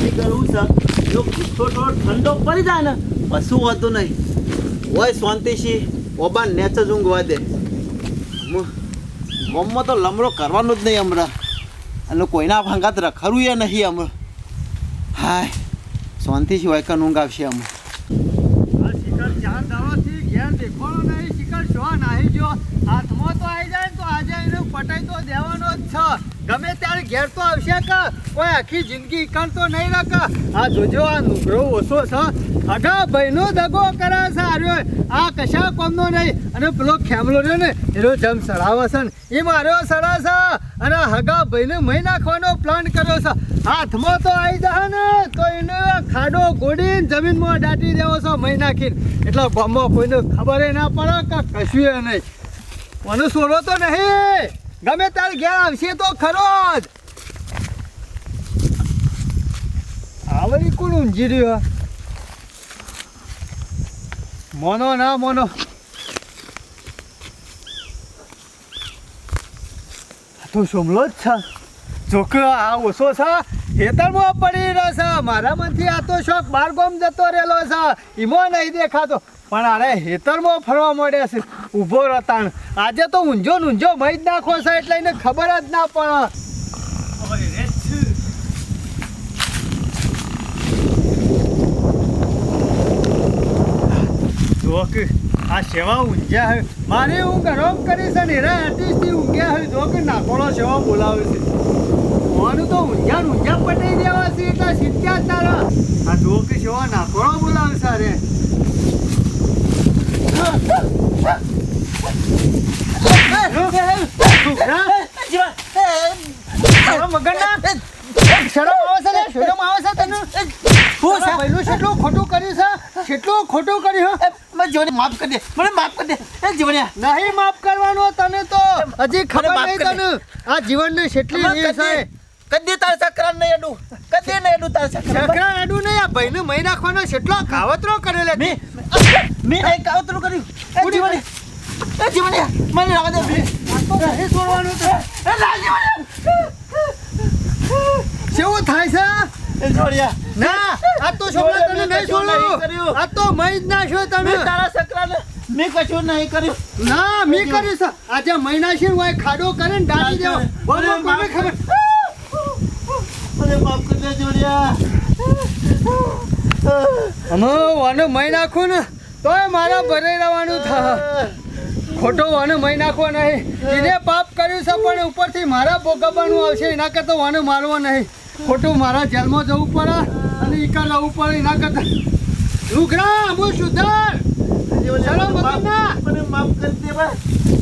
એટલી કરવું છે. જો ગુસ્સો થોડો ઠંડો પડી જાય ને પછી હોતું નહીં. હોય શાંતિથી ઓબા નેચર ઊંઘવા દે. ગોમમાં તો લમડો કરવાનો જ નહીં હમણાં. અને કોઈના ભાંગાત રખડવું એ નહીં હમણાં. હાય શાંતિથી હોય કે ઊંઘ આવશે હમણાં? હાથમાં તો આવી જાય તો આજે એને પટાઈ તો દેવાનો જ છે. ગમે ત્યારે ઘેર તો આવશે કે કોઈ આખી જિંદગી કરતો નહીં રાખ. આ જોજો, આ નુગરો ઓછો છે. અઢા ભાઈનો દગો કરે છે આર્યો. આ કશા કોમનો નહીં. અને પેલો ખેમલો રહ્યો ને, એનો જમ સડાવે છે ને, એ માર્યો સડા છે. અને હગા ભાઈને મહી નાખવાનો પ્લાન કર્યો છે. હાથમાં તો આવી જાય ને, તો એને ખાડો ગોડીને જમીનમાં દાટી દેવો છો મહી નાખીને. એટલે બોમ્બો કોઈને ખબર ના પડે કે કશું નહીં. મને સોરો તો નહીં. ગમે તારે ઘેર આવશે તો ખરો જ. આવડી કોણ ઊંઝી રહ્યો? મોનો ના, મોનો. તો સોમલો જ છે. જોક આ ઓછો છે. ખેતરમાં પડી રહ્યો છે. મારામાંથી આ તો શોખ બાર ગોમ જતો રહેલો છે. ઈમો નહીં દેખાતો. પણ અરે હેતરમાં ફરવા મળે છે. ઊભો રતાણ આજે તો ઊંઝો ઊંઝો મહી જ નાખો છે એટલે એને ખબર જ ના પડે. જોક, આ સેવા ઊંઘ્યા હોય મારે હું ગરમ કરીશ અને એના આર્ટિસ્ટથી ઊંઘ્યા હોય જોક નાકોળો સેવા બોલાવે છે. મોનું તો ને ઊંઝા પટાઈ દેવા છે એટલા સિત્યા તારા. આ જોક સેવા નાકોળો બોલાવે છે અરે ખોટું કર્યું છે? કેટલું ખોટું કર્યું? મને જીવને માફ કરી દે મને માફ કરી દે. એ જીવણ્યા નહીં માફ કરવાનો તને તો. હજી ખબર નહીં તને. આ જીવનની કેટલી રીત છે? કદી તાર સકરાન નહીં અડું. કદી નહીં અડું તાર સકરાન સકરાન અડું નહીં. આ ભાઈને મહી નાખવાનો કેટલો કાવતરો કરેલો મે મે એક કાવતરો કર્યું. એ જીવણ્યા એ જીવણ્યા મને રાવા દે એ છોડવાનું તો એ ના જીવણ્યા કેવું થાય છે? એ ના આ તો છોકરા તને નહીં કશું નહીં છોડું કર્યું. આ તો મહી જ નાખ્યો તમે. તારા સકરાને મેં કશું નહીં કર્યું. ના મી કરી છે. આજે મહિના છે હોય ખાડો કરે ને ડાળી દેવો. બોલો કોને ખબર. મને માફ કરી દે અમે wane મહી નાખું ને તોય મારા ભરે રહેવાનું થાય ખોટો વાનો મહી નાખવો નહીં. એને પાપ કર્યું છે પણ ઉપરથી મારા ભોગવવાનું આવશે. એના કરતાં વાનો મારવો નહીં. ખોટું મારા જેલમાં જવું પડે અને ઈકા લાવવું પડે એના કરતા. લુગડા હું સુધર. વગર. માફ કરી દે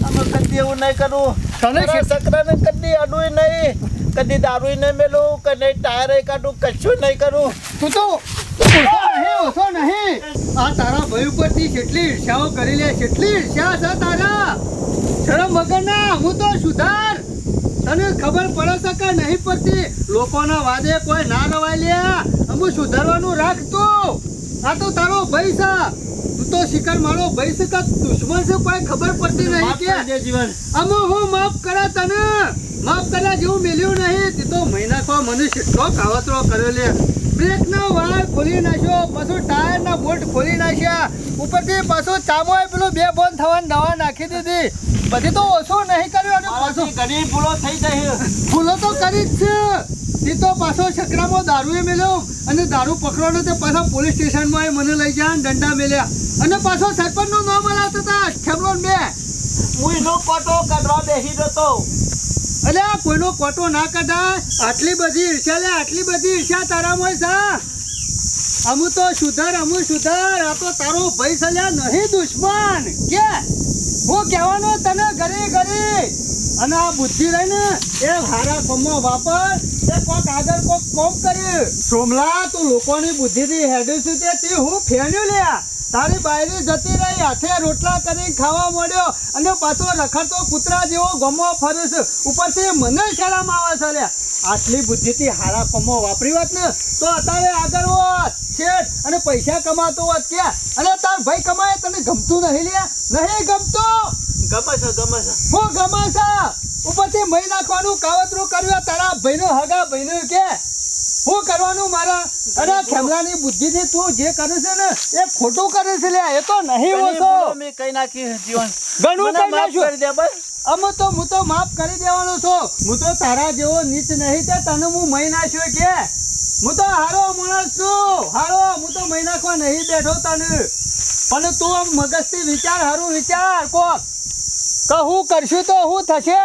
અમે કદી એવું નહીં કરું. તને સકરાને કદી અડું નહીં. કદી દારૂ નહીં મેલું કે નહીં ટાયર કાઢું કશું નહીં કરું. તું તો ઓછો નહીં આ તારા ભાઈ ઉપરથી કેટલી ઈર્ષ્યાઓ કરી લે કેટલી ઈર્ષ્યા છે તારા. શરમ વગરના હું તો સુધાર. તને ખબર પડે છે કે નહીં પડતી? લોકોના વાદે કોઈ ના રવાય લે. અમુ સુધારવાનું રાખ તું. આ તો તારો ભાઈ છે તું તો શિકાર મારો ભાઈ છે કે દુશ્મન છે કોઈ ખબર પડતી નહીં કે. જીવન. અમુ હું માફ કરે તને. માફ કરે જેવું મેલ્યું નહીં. તે તો મહિના ખવા મને કેટલો કાવતરો કર્યો લે. બ્રેકના વાળ ખોલી નાખ્યો પાછું ટાયરના બોલ્ટ ખોલી નાખ્યા. ઉપરથી પાછો ચામો પેલો બે બોન થવાની દવા નાખી દીધી. પછી તો ઓછો નહીં કર્યો અને પાછો ઘણી ભૂલો થઈ ગઈ. ભૂલો તો કરી જ છે. તે તો પાછો છકરામાં દારૂએ મેલ્યો અને દારૂ પકડવાનો તે પાછા પોલીસ સ્ટેશનમાં એ મને લઈ ગયા દંડા મેલ્યા. અને પાછો સરપંચનું નામ હલાવતા હતા ખેમલો બે. હું એનો કોટો કાઢવા બેસી જતો. અલે કોઈનો કોટો ના કઢાય? આટલી બધી ઈર્ષ્યા લે આટલી બધી ઈર્ષ્યા તારામાં સા? અમુ તો સુધાર અમુ સુધાર આ તો તારો ભાઈ સલ્યા નહીં દુશ્મન. કે? હું કહેવાનો તને ઘરે ઘરે અને આ બુદ્ધિ લઈને એ હારા કોમમાં વાપર, એ કોક આગળ કોક કોમ કરે. સોમલા, તું લોકોની બુદ્ધિથી હેડે છું તે તે હું ફેન્યું લ્યા તારી બાયરી જતી રહી, હાથે રોટલા કરીને ખાવા મળ્યો અને પાછો રખડતો કૂતરા જેવો ગમો ફરે છે. ઉપરથી મને શરમ આવે છે લ્યા આટલી બુદ્ધિથી હારા કોમો વાપરી હોત ને, તો અત્યારે આગળ હોત. શેઠ અને પૈસા કમાતો હોત ક્યાં અને તાર ભાઈ કમાય, તને ગમતું નહીં લ્યા નહીં ગમતું? ગમે છે હું ગમે ઉપરથી મહી નાખવાનું કાવતરું કર્યું તારા ભાઈનો હગા ભાઈનો કે? હું કરવાનું મારા અરે ખેમલાની બુદ્ધિથી તું જે કરે છે ને એ ખોટું કરે છે લ્યા એ તો નહીં હોતો મેં કઈ નાખી જીવન? ઘણું કઈ નાખ્યું. કરી દે બસ. અમે તો હું તો માફ કરી દેવાનો છું. હું તો તારા જેવો નીચ નહીં તે તને હું મહી નાખ્યો કે? હું તો હારો માણસ છું. હારો હું તો મહી નાખવા નહીં બેઠો તને. પણ તું આમ મગજથી વિચાર હારું વિચાર કોક. કે હું કરશું તો હું થશે?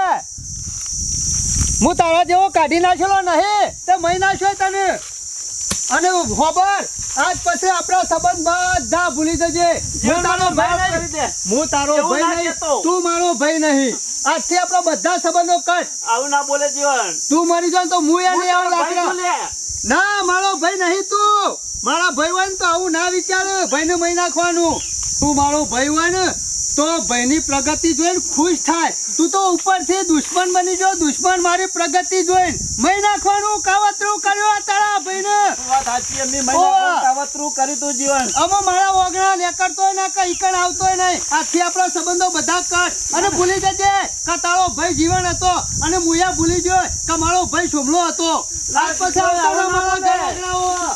હું તારા જેવો કાઢી નાખેલો નહીં તે મહી નાખ્યો તને. અને ખબર આજ પછી આપણા સંબંધ બધા ભૂલી જજે. હું તારો ભાઈ નહીં. હું તારો ભાઈ નહીં. તું મારો ભાઈ નહીં. આજથી આપણા બધા સંબંધો કટ. આવું ના બોલે જીવન. તું મરી જાવ તો હું એ નહીં આવું લાકડા. ના મારો ભાઈ નહીં તું. મારા ભાઈ હોય ને તો આવું ના વિચાર. ભાઈને મહી નાખવાનું. તું મારો ભાઈ હોય ને તો ભાઈની પ્રગતિ જોઈને ખુશ થાય. તું તો ઉપરથી દુશ્મન બની જો દુશ્મન મારી પ્રગતિ જોઈને. મય નાખવાનું કાવતરું કર્યું આ તારા ભાઈને. વાત સાચી એમની મય કાવતરું કર્યું તું જીવન. અમે મારા ઓગણા નીકળતોય ના કે ઈકણ આવતોય નહીં. આથી આપણો સંબંધો બધા કટ અને ભૂલી જજે કે તારો ભાઈ જીવન હતો અને મુયા ભૂલી જો કે મારો ભાઈ શોભલો હતો. આજ પછી આવતા મારા ઘરે ઓગણાઓ.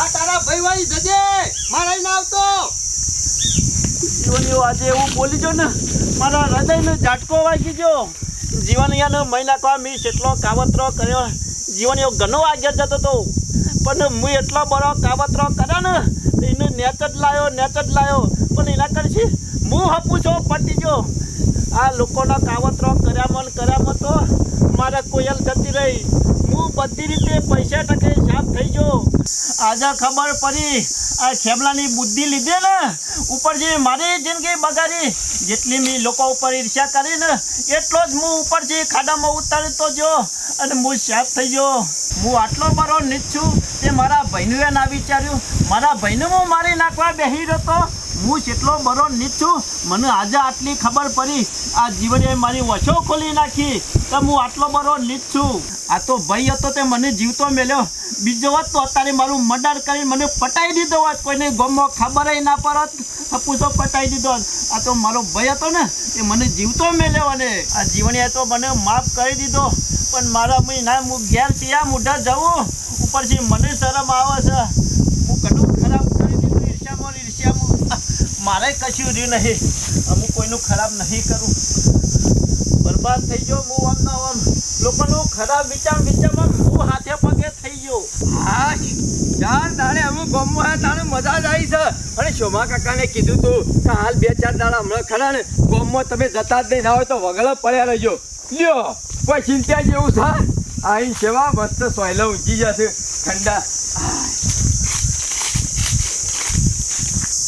આ તારા ભાઈ વાળી જજે. મારા ના આવતો. જીવન આજે એવું બોલી જો ને, મારા હૃદયનો ઝાટકો વાગી ગયો. જીવન યાનો મહિના કહો મી એટલો કાવતરો કર્યો જીવન એવો ઘણો આગળ જતો હતો. પણ હું એટલો બરો કાવતરો કર્યો ને એને નેચ જ લાયો, નેચ જ લાયો. પણ એના કરશી હું હપું છો, પટી ગયો. આ લોકોના કાવતરો કર્યામાં કર્યામાં તો મારે કોયલ જતી રહી. હું બધી રીતે પૈસા ટકે સાફ થઈ ગયો. આજે ખબર પડી, આ ખેમલાની બુદ્ધિ લીધે ને ઉપર જે મારી જિંદગી બગાડી, જેટલી મેં લોકો ઉપર ઈર્ષ્યા કરી ને એટલો જ હું ઉપરથી ખાડામાં ઉતારતો જો અને હું સાફ થઈ ગયો. હું આટલો મારો નીચ છું તે મારા ભાઈનું ના વિચાર્યું. મારા ભાઈને હું મારી નાખવા બેસી રહ્યો હું કેટલો બરો નીચ છું મને આજે આટલી ખબર પડી. આ જીવને મારી વછો ખોલી નાખી. તો હું આટલો બરો નીચ. છું આ તો ભાઈ હતો તે મને જીવતો મેલ્યો. બીજો હોત તો અત્યારે મારું મર્ડર કરી મને પટાઈ દીધો હોત. કોઈને ગમો ખબર ના પડત. પૂછો પટાઈ દીધો. આ તો મારો ભાઈ હતો ને, એ મને જીવતો મેલ્યો અને આ જીવણીએ તો મને માફ કરી દીધો. પણ મારા મેં ના હું ઘેર છીએ મોઢા જવું. ઉપરથી મને શરમ આવે છે હું ઘણું ખરાબ કરી દીધું ઈર્ષ્યામાં મારે કશું રહ્યું નહીં. અમુક કોઈનું ખરાબ નહીં કરું. બરબાદ થઈ ગયો હું આમ ના આમ. લોકોનું ખરાબ વિચાર વિચારમાં હું હાથે પગે થઈ ગયો. હા ચાર દાડે અમુક ગમો હે તાણે મજા જ આવી છે. અને શોમા કાકાને કીધું તું કે હાલ બે ચાર દાડા હમણાં ખરા ને ગોમમાં તમે જતા જ નહીં, ના હોય તો વગળ પડ્યા રહેજો. લ્યો, કોઈ ચિંતા જેવું છે? અહીં સેવા મસ્ત સોયલો ઊંચી જશે. ઠંડા.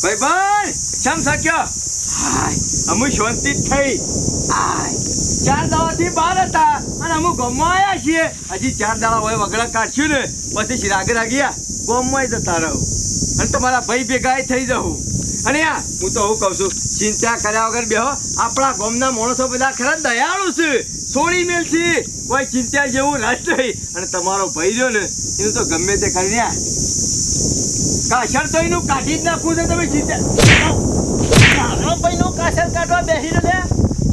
ભાઈ ભાઈ શમ શક્યો હાય. અમુ શાંતિ થઈ. હાય. ચાર દાડાથી બહાર હતા અને અમુક ગામમાં આવ્યા છીએ. હજી ચાર દાડા હોય વગડા કાઢશું ને પછી રાગે રાગ્યા ગામમાં જતા રહું. અને તમારા ભાઈ ભેગા થઈ જવું. અને આ હું તો હું કહું છું ચિંતા કર્યા વગર બેહો. આપણા ગામના માણસો બધા ખરા દયાળુ છે. છોડી મેલ છે. કોઈ ચિંતા જેવું રાજ નહીં. અને તમારો ભાઈ રહ્યો ને એનું તો ગમે તે કરી કાશળ તો એનું કાઢી જ નાખવું છે તમે જીતે. મારા ભાઈનું કાસર કાઢવા બેસી રહ્યો લે.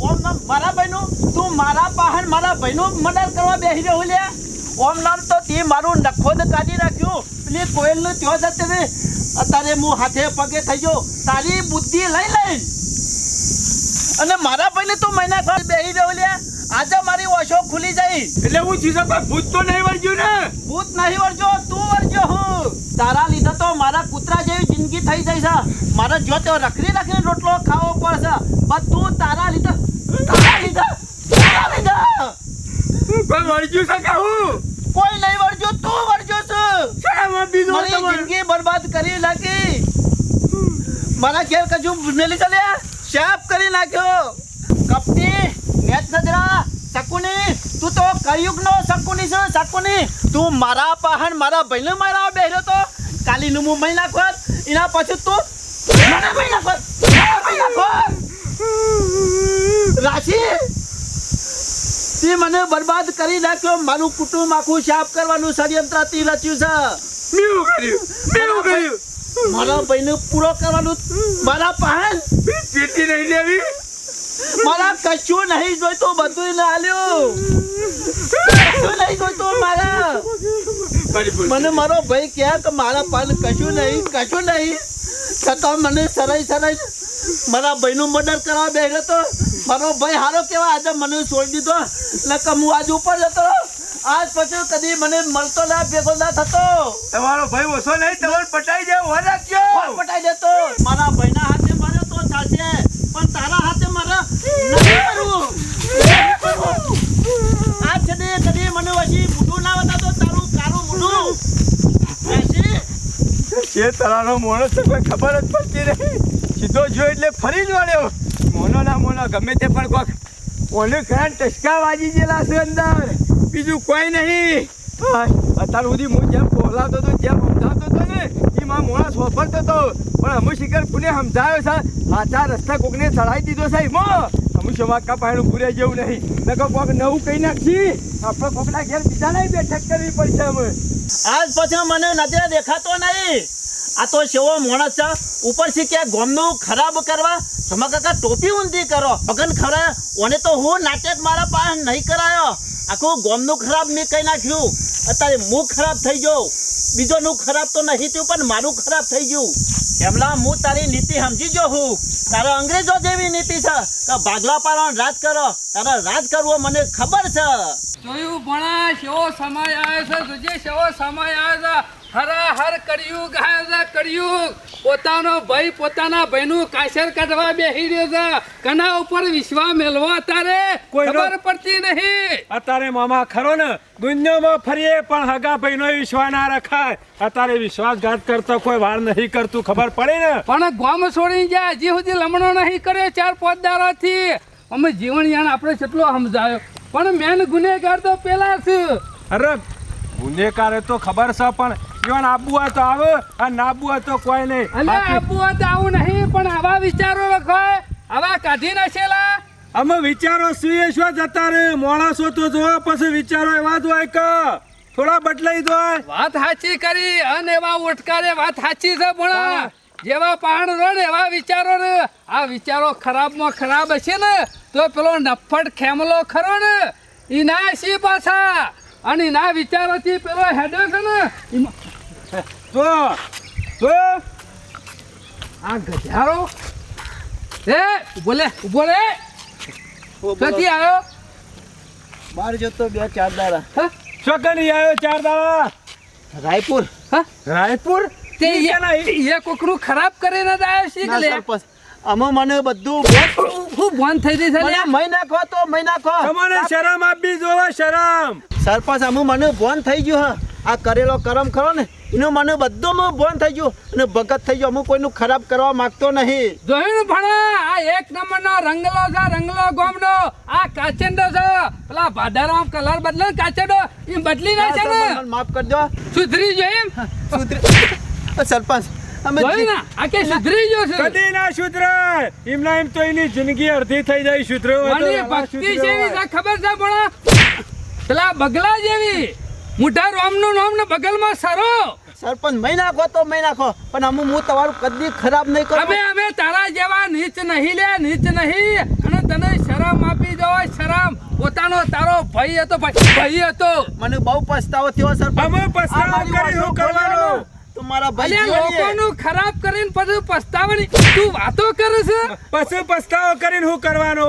ઓમ નામ મારા ભાઈનું? તું મારા પાહન મારા ભાઈનું મર્ડર કરવા બેસી રહ્યો લે. ઓમ નામ તો તે મારું નખોદ કાઢી રાખ્યું પેલી કોયલનું ત્યો જતે અત્યારે હું હાથે પગે થઈ ગયો. તારી બુદ્ધિ લઈ લઈ. અને મારા ભાઈને તું મહિના ખાસ બેસી રહ્યો લે. આજે મારી ઓછો ખુલી જાય. એટલે હું કોઈ ભૂત તો નહીં વર્જ્યું ને? ભૂત નહીં વળજો તું વળજો હું. તારા જેવી જિંદગી થઈ જાય છે. મારે જો તે રખડી રખડી રોટલો ખાવો પડશે. પણ તું તારા લીધે તારા લીધે તારા લીધે. કોઈ વળજુ છે કે હું? કોઈ નહીં વળજો તું વળજો છે. બીજો મારી જિંદગી બરબાદ કરી નાખી. મારા ઘેર કજુ મેલી ચાલે? શાપ કરી નાખ્યો. કપટી નેત નજરા શકુની તું તો કળિયુગ નો શકુની છે શકુની. તું મારા પાહન મારા ભાઈને મારા બેહ્યો તો કાલીનું મું મહિના કર એના પછી તું મને મહિના નાખોત. મહિના મહી નાખોત. રાશિ તે મને બરબાદ કરી નાખ્યો. મારું કુટુંબ આખું સાફ કરવાનું ષડયંત્ર તે રચ્યું છે. મેં કર્યું મેં કર્યું. મારા ભાઈને પૂરો કરવાનું મારા પહેલ પેટી નહીં લેવી. મારા કશું નહીં જોઈતું બધું ના આલ્યું. કશું નહીં જોઈતું મારા. મને મારો ભાઈ કહે કે મારા પાન કશું નહીં કશું નહીં. છતાં મને સરાઈ સરાઈ મારા ભાઈનું મર્ડર કરવા બેઠો તો મારો ભાઈ હારો કેવા આજે મને છોડી દીધો? એટલે હું આજ ઉપર જતો આજ પછી કદી મને મળતો ના ભેગો ના થતો. તમારો ભાઈ ઓછો નહીં તમારે પટાઈ જાય પટાઈ દેતો? મારા ભાઈના હાથે મારે તો ચાલશે પણ તારા હાથે મારે નહીં કરવું નહીં કરવું. આજ સુધી કદી મને વસી મોઢું ના બતાતો તારું કારું મોઢું બેસી છે તરાનો માણસ તો કોઈ ખબર જ પડતી નહીં. સીધો જોયો એટલે ફરી જ વળ્યો. મોનો ના મોનો, ગમે તે પણ કોક ઓને ઘણા ટસકા વાજી ગયેલા છે અંદર. બીજું કોઈ નહીં. અત્યાર સુધી હું જેમ બોલાવતો હતો, જેમ સમજાવતો હતો ને એ માં મોણા વાપરતો હતો. પણ અમુ શિખર પુને સમજાવ્યો છે? સાચા રસ્તા કોકને ચડાવી દીધો છે અમુ શમાકા પૂરે જેવું નહીં. નકો કોક નવું કઈ નાખી આપણે કોકના ઘેર બીજા નહીં બેઠક કરવી પડશે આજ પછી મને નજરે દેખાતો નહીં. આ તો સેવો માણસ છે. ઉપરથી ક્યાં ગોમનું ખરાબ કરવા સમા ટોપી ઊંધી કરો. અગન ખરા, ઓને તો હું નાટક મારા પાસે નહીં કરાયો. આખું ગોમનું ખરાબ મેં કહી નાખ્યું. અત્યારે હું ખરાબ થઈ ગયો બીજોનું ખરાબ તો નહીં થયું, પણ મારું ખરાબ થઈ ગયું. એમલા હું તારી નીતિ સમજી જો હું. તારા અંગ્રેજો જેવી નીતિ છે. કે ભાગલા પાડવાનું રાજ કરો. તારા રાજ કરવો મને ખબર છે. જોયું ભણા સેવો સમય આવ્યો છે. સમય આવ્યો છે. હરાહર હર ગાય છે કર્યું પોતાનો ભાઈ પોતાના ભાઈનું કાસર કાઢવા બેસી રહ્યો છે. કના ઉપર વિશ્વા મેળવો અત્યારે. ખબર પડતી નહીં. અત્યારે મામા ખરો ને દુનિયામાં ફરીએ પણ હગા ભાઈનો વિશ્વાસ ના રખાય. અત્યારે વિશ્વાસઘાત કરતો કોઈ વાર નહીં કરતું ખબર પડે ને? પણ ગોમ છોડી જાય હજી સુધી લમણો નહીં કર્યો ચાર પાંચ દાડાથી. અમે જીવન યાન આપણે કેટલો સમજાયો. પણ મેન ગુનેગાર તો પેલા છે અરે ગુનેગારે તો ખબર છે પણ જીવન આબુ હોય તો આવે અને ના હોય તો કોઈ નહીં. અને આપવું હોય તો આવું નહીં પણ આવા વિચારો લખાય આવા કાઢી નાખેલા. અમે વિચારો સુઈએ શું જતા રે? માણસો તો જોવા પછી વિચારો એવા જ હોય કે થોડા બદલાઈ દો વાત સાચી કરી અને એવા ઓટકારે વાત સાચી છે પણ જેવા પાણ રો ને એવા વિચારો ને આ વિચારો ખરાબમાં ખરાબ હશે ને તો પેલો નફટ ખેમલો ખરો ને ઈ ના સી પાછા. અને ના વિચારોથી પેલો હેડે છે ને તો તો આ ગધારો એ ઊભો લે ઊભો ક્યાંથી આવ્યો? બાર જતો બે ચાર દાડા. હા? ચોકડી આવ્યો ચાર દાડા? રાયપુર. હા? રાયપુર? તે એ કોકરું ખરાબ કરીને જ આવ્યો છે કે લે સરપંચ આમાં મને બધું ખૂબ બંધ થઈ જઈ છે લે? મને મહી નાખો તો મહી નાખો. તમને શરમ આપી જોવે શરમ. સરપંચ અમે મને ભોન થઈ ગયું હા. આ કરેલો કરમ ખરો ને એનું મને બધો ભોન થઈ ગયું અને ભગત થઈ ગયો. અમુક કોઈનું ખરાબ કરવા માંગતો નહીં. જોયું ભણા? આ એક નંબરનો રંગલો છે રંગલો ગોમનો આ કાચેંડો છે. પેલા ભાદરામ કલર બદલે કાચેડો એ બદલી ના છે ને? મને માફ કરજો. સુધરી જો એમ? સુધરી- સરપંચ અમે ને? આ કે સુધરી ગયો છે? કદી ના સુધરે. એમના એમ તો એની જિંદગી અડધી થઈ જાય આવા ભક્તિ જેવી છે ખબર છે ભણા? પેલા બગલા જેવી. મોટા રોમનું નામ ને બગલમાં સરો. સરપંચ મહી નાખો તો મહી નાખો. પણ અમુ હું તમારું કદી ખરાબ નહીં કરું. અમે અમે તારા જેવા નીચ નહીં લે નીચ નહીં. અને તને શરમ આપી દો શરમ. પોતાનો તારો ભાઈ હતો પછી ભાઈ હતો. મને બહુ પસ્તાવો થયો સરપંચ. અમે પસ્તાવો કરી, શું કરવાનો કરવાનું? બોલ્યો ને, તો મારા ભાઈ લોકોનું ખરાબ કરીને પછી પસ્તાવાની. તું વાતો કરે છે? પછી પસ્તાવો કરીને શું કરવાનો?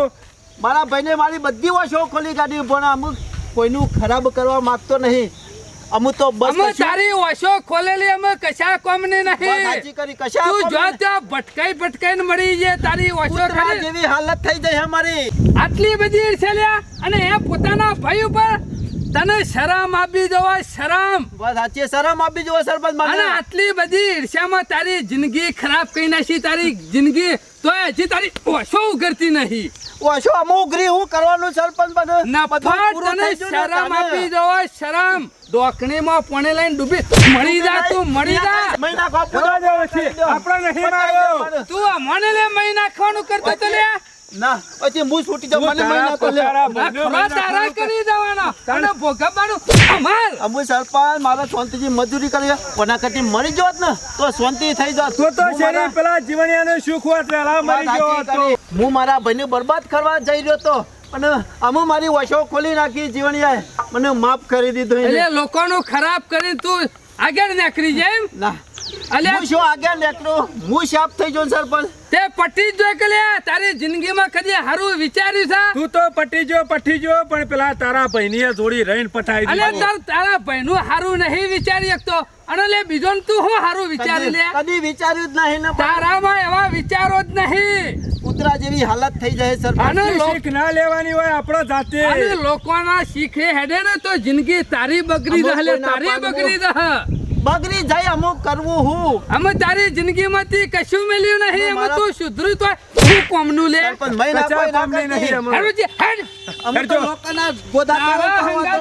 મારા ભાઈને મારી બધી વાશો ખોલી કાઢી પણ અમુક કોઈનું ખરાબ કરવા માંગતો નહીં. અમુ તો બસ અમે તારી ઓશો ખોલેલી અમે કશા કોમની નહીં. સાચી કરી કશા તું જો ત્યાં ભટકાઈ ભટકાઈને મળી જાય તારી ઓશો ખરી. જેવી હાલત થઈ જાય અમારી આટલી બધી ઈર્ષ્યા અને એ પોતાના ભાઈ ઉપર તને શરમ આપી દેવા શરમ. બસ સાચી શરમ આપી જુઓ સરપંચ અને મને આટલી બધી ઈર્ષ્યામાં તારી જિંદગી ખરાબ કરી નાખી તારી જિંદગી તો હજી તારી ઓશો ઉગરતી નહીં. ઓછો અમુક ઉઘરી હું કરવાનું સરપંચ બને? બધું નફા તને શરમ આપી દો શરમ. ડોકણીમાં પોણે લઈને ડૂબી. મરી જા તું મરી જા. મહિના પૂરો જવા છે. આપણે નહીં માર્યો. તું આ મને લે મહિના ખાવાનું કરતો તને? ના પછી હું છૂટી જાઉં મને મહિના તો લે. તારા કરી દેવાના. અને ભોગવવાનું. અમાર અમુ સરપંચ મારા શાંતિથી મજૂરી કરી કોના કરતી મરી જોત ને તો શાંતિ થઈ જાત. તો તો શેરી પેલા જીવણિયાનો સુખ હોત વહેલા મરી કરી. હું મારા ભાઈને બરબાદ કરવા જઈ રહ્યો હતો અને અમે મારી વશો ખોલી નાખી જીવણીયાએ. મને માફ કરી દીધું એટલે લોકોનું ખરાબ કરી તું આગળ નીકળી જાય ના. અલ્યા હું શું આગળ નીકળું? હું શાપ થઈ ગયો સરપંચ. તે પટી જ કે લે તારી જિંદગીમાં કદી હારું વિચાર્યું છે? તું તો પટી જો પટી જો પણ પેલા તારા ભાઈની જોડી રહીને પટાઈ અલે તાર તારા ભાઈનું હારું નહીં વિચારી શકતો. અને લે બીજો ને તું હું હારું વિચારી લે? કદી કદી વિચાર્યું જ નહીં ને તારામાં એવા વિચારો જ નહીં. કૂતરા જેવી હાલત થઈ જાય સર અને લો- શીખ ના લેવાની હોય આપણો જાતે. અને લોકોના શીખે હેડે ને તો જિંદગી તારી બગડી રહે તારી બગડી રહે. બગડી જાય અમુક કરવું હું અમે તારી જિંદગીમાંથી કશું મળ્યું નહીં અમે તો સુધરું તો હું કોમનું લે પણ મહિના ના કોઈ ના કામની કરતી. નહીં અમે. હેડુજી, હેડ. અમે તો. લોકોના ગોદા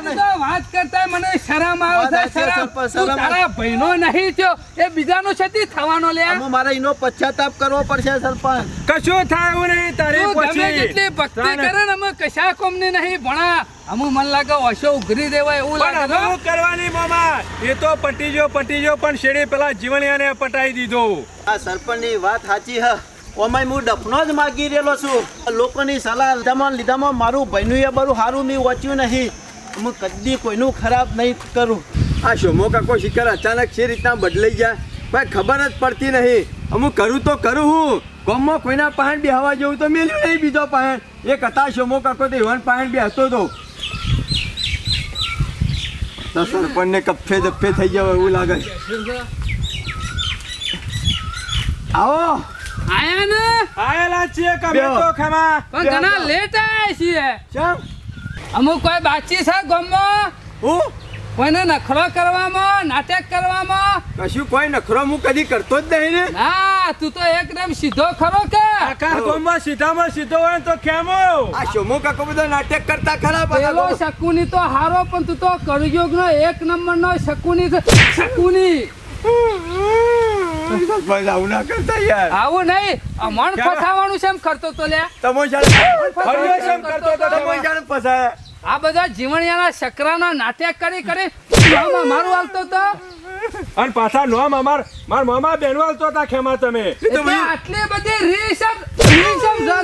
તો વાત કરતા મને શરમ આવે છે શરમ તું શરમ તારા ભાઈનો નહીં થયો એ બીજાનો છતી થવાનો લે અમે મારે એનો પશ્ચાતાપ કરવો પડશે સરપંચ કશું થાય એવું નહીં તારી પછી જેટલી ભક્તિ કરે ને અમે કશા કોમની નહીં ભણા અમુ મન લાગે ઓશો ઉઘરી દેવાય એવું લાગે હું? કરવાની મામા? એ તો પટીજો પટીજો પણ શેડી પેલા જીવણિયાને પટાઈ દીધો. આ સરપંચની વાત સાચી હ. ઓમાય હું ડફનો જ માગી રહેલો છું. લોકોની સલાહ લીધામાં લીધામાં મારું ભાઈનું એ બરું સારું મેં વાંચ્યું નહીં. હું કદી કોઈનું ખરાબ નહીં કરું. આ શોમો કાકો શિકાર અચાનક છે રીતના બદલાઈ જાય ભાઈ ખબર જ પડતી નહીં. અમુક કરું તો કરું હું. ગામમાં કોઈના પહાણ બી હવા જેવું તો મેલ્યું નહીં બીજો પહાણ. એક હતા શમો કાકો તો એવન પહાણ બી હતો તો સરપંચને કફે દફે થઈ જાવ એવું લાગે. છે. આવો. આયા ને? આયેલા છીએ કમે. તો ખમા પણ ઘણા લેટ આયા છીએ. ચમ. અમુક કોઈ બાચી છે ગામમાં? હું? કોઈને નખરો કરવામાં નાટક કરવામાં. કશું કોઈ નખરો હું કદી કરતો જ નહીં ને. ના તું તો એકદમ સીધો ખરો કે. આખા ગામમાં સીધામાં સીધો હોય તો કેમો આ શોમો કાકો બધો નાટક કરતા ખરા પેલો શકુની તો હારો પણ તું તો કળયુગ નો એક નંબર નો શકુની છે. શકુની. આવું ના કરતા યાર. આવું નહીં મન ફસાવાનું છે એમ કરતો તો લે તમો જાણે ફર્યો છે એમ કરતો તો તમો જાણે ફસાયા. આ બધા જીવણિયાના શકરાના નાટક કરી કરી મારું હાલતો તો. અને પાછા નો મામાર માર મામા બેનો હાલતો હતા ખેમા તમે. આટલી બધી છે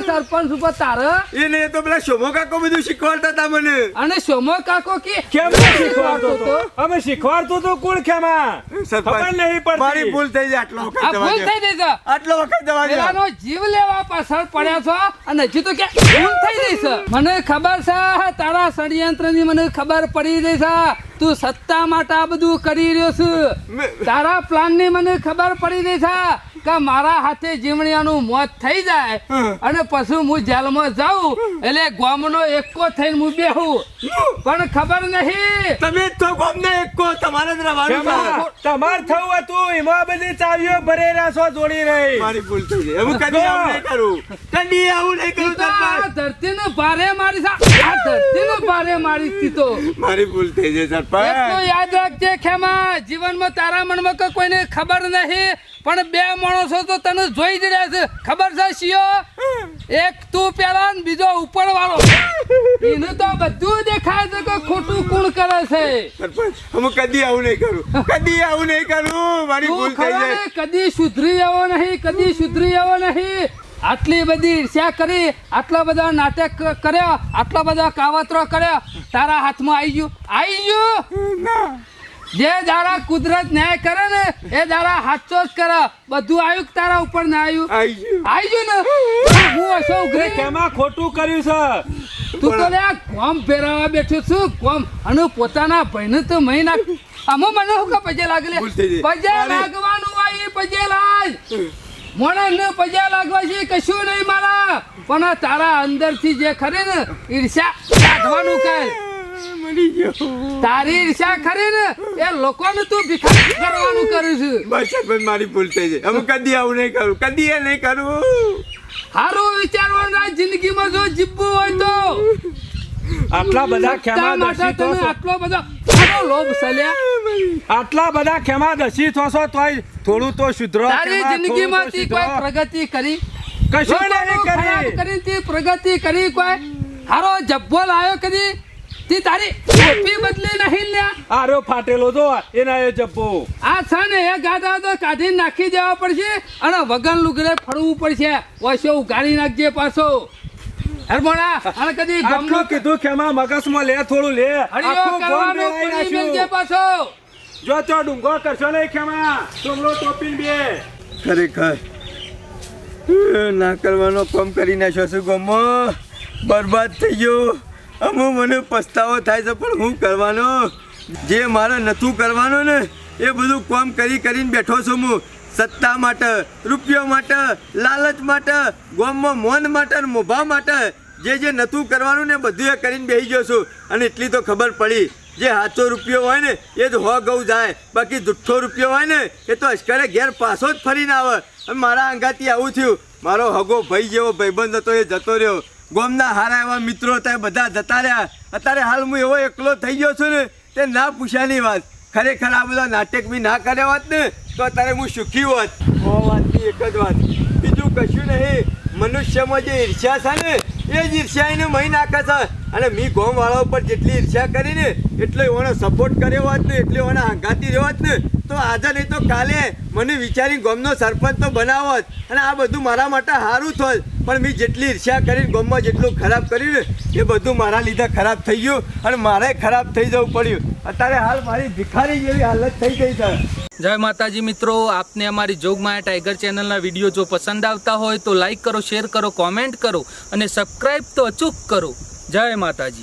સરપંચ ઉપર તારે? એ તો પેલા શોમો કાકો બધું શીખવાડતા હતા મને. અને સોમો કાકો કે કેમ શીખવાડતો તો? અમે શીખવાડતું તો કોણ ખેમા. ખબર નહીં પડતી. મારી ભૂલ થઈ જાય આટલો આ વખત ભૂલ થઈ ગઈ આટલો વખત જવા પેલાનો જીવ લેવા પાછળ પડ્યા છો અને હજી તો કે ભૂલ થઈ રહી છે. મને ખબર છે તારા ષડયંત્રની મને ખબર પડી રહી છે. તું સત્તા માટે આ બધું કરી રહ્યો છું. તારા તારા પ્લાનની મને ખબર પડી ગઈ છે. કે મારા હાથે જીવણિયાનું મોત થઈ જાય અને પછી હું જેલમાં જાઉં એટલે ગોમનો એકો થઈને હું બેહું. પણ ખબર નહીં. તમે તો ગોમને એક તમારે જ રવાનું છે. તમાર થવું હતું એમાં બધી ચાવીઓ ભરેલા છો જોડી રહી. મારી ભૂલ થઈ ગઈ. હું કદી આવું નહીં કરું. કદી આવું નહીં કરું આ સરપંચ. ભારે મારી છે આ ધરતીનું ભારે મારી તી તો. મારી ભૂલ થઈ ગઈ સરપંચ. યાદ રાખજે ખેમા જીવનમાં તારા મનમાં કે કોઈને ખબર નહીં. પણ બે માણસો તો તને જોઈ જ રહ્યા છે. ખબર છે શિયો? એક તું પેલા ને બીજો ઉપર વાળો એનું તો બધું દેખાય છે કે ખોટું કોણ કરે છે. હું કદી આવું નહીં કરું. કદી આવું નહીં કરું. મારી ભૂલ થઈ જાય. કદી સુધરી આવો નહીં કદી સુધરી આવો નહીં. આટલી બધી ઈર્ષ્યા કરી આટલા બધા નાટક કર્યા આટલા બધા કાવતરો કર્યા તારા હાથમાં આવી ગયું. આવી ગયું? જે દારા કુદરત ન્યાય કરે ને એ દારા હાચો જ કરે. બધું આવ્યું તારા ઉપર ના આવ્યું આઈ આવી ગયું ને? હું અશો ઉઘરી. કેમાં ખોટું કર્યું છે? તું તો લે કોમ ફેરવા બેઠો છું. કોમ અને પોતાના ભાઈને તો મહિના આમાં મને હું કે પજે લાગે લે ભૂલ થઈ ગઈ. પજે લાગવાનું હોય એ પજે લાજ. મોણસ ને પજે લાગવા છે કશું નહીં મારા. પણ તારા અંદરથી જે ખરે ને ઈર્ષ્યા કાઢવાનું કર મળી ગયો. તારી ઈર્ષા ખરી ને એ લોકોને તું ભિખારી કરવાનું કરું છું. બસ પણ મારી ભૂલ થઈ છે હું કદી આવું નહીં કરું કદી એ નહીં કરું. હારું વિચારવાનું આ જિંદગીમાં જો જીવવું હોય તો. આટલા બધા સત્તા ખેમા દસી તમે આટલો બધો લોભ સલ્યા આટલા બધા ખેમા દસી થશો તોય થોડું તો સુધરો તારી જિંદગીમાં કોઈ પ્રગતિ કરી? કશું નહીં કરી. કરી પ્રગતિ કરી કોઈ? હારો જબ્બો લાયો કદી? તી તારી ટોપી બદલી નહીં લ્યા. આરો ફાટેલો તો એના એ જબ્બો આ છે એ ગાડા તો કાઢી નાખી દેવા પડશે અને વગન લુગરે ફરવું પડશે. ઓશો ઉગાડી નાખજે પાછો. હરમોણા અને કદી ગમનો આટલું કીધું ખેમા મગજમાં લે થોડું લે. આખો ગોમ કરવાનો નાખ્યો. પાછો. જો તો ડુંગો કરશો નહીં ખેમા. ટોમલો ટોપી બે. ખરેખર. ના કરવાનો કામ કરી નાખ્યો છું ગમો. બરબાદ થઈ ગયો. અમુ મને પસ્તાવો થાય છે, પણ હું કરવાનો? જે મારે નથું કરવાનો ને, એ બધું કામ કરી કરીને બેઠો છું હું. સત્તા માટે, રૂપિયો માટે, લાલચ માટે, ગોમમાં મોન માટે મોભા માટે જે જે નતું કરવાનું ને બધું એ કરીને બેસી ગયો છું. અને એટલી તો ખબર પડી, જે સાચો રૂપિયો હોય ને, એ જ હો ગૌ જાય. બાકી જુઠ્ઠો રૂપિયો હોય ને, એ તો અશ્કરે ઘેર પાછો જ ફરીને આવે. અને મારા અંગાથી આવું થયું. મારો હગો ભાઈ જેવો ભાઈબંધ હતો, એ જતો રહ્યો. ગોમના હારા એવા મિત્રો હતા બધા જતા રહ્યા. અત્યારે હાલ હું એવો એકલો થઈ ગયો છું ને, તે ના પૂછ્યાની વાત. ખરેખર આ બધા નાટક બી ના કર્યા હોત ને, તો અત્યારે હું સુખી હોત. ઓ વાતની એક જ વાત. બીજું કશું નહીં. મનુષ્યમાં જે ઈર્ષ્યા છે ને, એ જ ઈર્ષ્યા એને મહી નાખે છે. અને મી ગોમવાળા ઉપર જેટલી ઈર્ષ્યા કરીને, એટલો એનો સપોર્ટ કર્યો હોત ને, એટલી એના આઘાતી રહ્યો ને, તો આજે નહીં તો કાલે મને વિચારી ગોમનો સરપંચ તો બનાવત. અને આ બધું મારા માટે સારું થોત. પણ મેં જેટલી ઈર્ષ્યા કરીને ગોમમાં જેટલું ખરાબ કર્યું ને, એ બધું મારા લીધે ખરાબ થઈ ગયું અને મારે ખરાબ થઈ જવું પડ્યું. અત્યારે હાલ મારી ભિખારી જેવી હાલત થઈ ગઈ છે. જય માતાજી મિત્રો, આપને અમારી જોગમાયા ટાઈગર ચેનલના વીડિયો જો પસંદ આવતા હોય તો લાઈક કરો, શેર કરો, કોમેન્ટ કરો અને સબસ્ક્રાઈબ તો અચૂક કરો. જય માતાજી.